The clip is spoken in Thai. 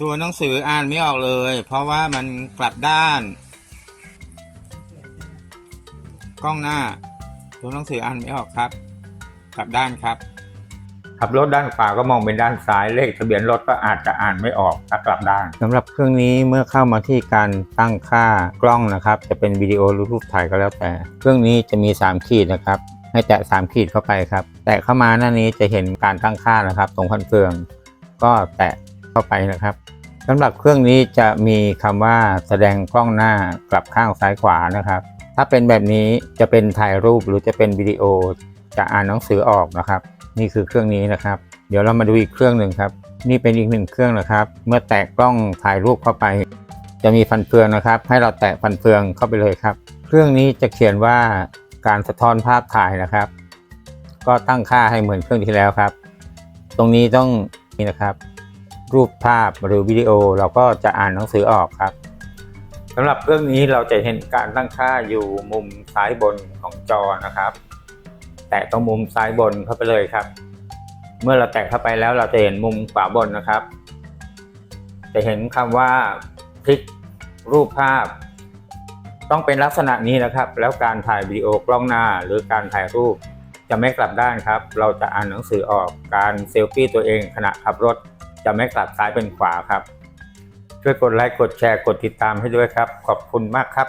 ตัวหนังสืออ่านไม่ออกเลย เพราะว่ามันกลับด้าน กล้องหน้า ตัวหนังสืออ่านไม่ออกครับ กลับด้านครับ ขับรถด้านขวาก็มองเป็นด้านซ้ายเลขทะเบียนรถก็อาจจะอ่านไม่ออกถ้ากลับด้านสำหรับเครื่องนี้เมื่อเข้ามาที่การตั้งค่ากล้องนะครับ จะเป็นวิดีโอหรือรูปถ่ายก็แล้วแต่ เครื่องนี้จะมี 3 ขีดนะครับ ให้แตะ3ขีดเข้าไปครับ แตะเข้ามาหน้านี้จะเห็นการตั้งค่านะครับ ตรงพันเฟืองก็แตะ เข้าไปนะครับสำหรับเครื่องนี้จะมีคำว่าแสดงกล้องหน้ากลับข้างซ้ายขวานะครับ ถ้าเป็นแบบนี้จะเป็นถ่ายรูปหรือจะเป็นวิดีโอจะอ่านหนังสือออกนะครับ นี่คือเครื่องนี้นะครับ เดี๋ยวเรามาดูอีกเครื่องหนึ่งครับ นี่เป็นอีกหนึ่งเครื่องนะครับ เมื่อแตะกล้องถ่ายรูปเข้าไป จะมีฟันเฟืองนะครับ ให้เราแตะฟันเฟืองเข้าไปเลยครับ เครื่องนี้จะเขียนว่าการสะท้อนภาพถ่ายนะครับ ก็ตั้งค่าให้เหมือนเครื่องที่แล้วครับ ตรงนี้ต้องนี่นะครับ รูปภาพหรือวิดีโอเราก็จะอ่านหนังสือออกครับสำหรับเครื่องนี้เราจะเห็นการตั้งค่าอยู่มุมซ้ายบนของจอนะครับ แตะตรงมุมซ้ายบนเข้าไปเลยครับ เมื่อเราแตะเข้าไปแล้วเราจะเห็นมุมขวาบนนะครับ จะเห็นคำว่าพลิกรูปภาพ ต้องเป็นลักษณะนี้นะครับ แล้วการถ่ายวิดีโอกล้องหน้าหรือการถ่ายรูปจะไม่กลับด้านครับ เราจะอ่านหนังสือออกการเซลฟี่ตัวเองขณะขับรถ จะไม่กลับซ้ายเป็นขวาครับ ช่วยกดไลค์กดแชร์กดติดตามให้ด้วยครับ ขอบคุณมากครับ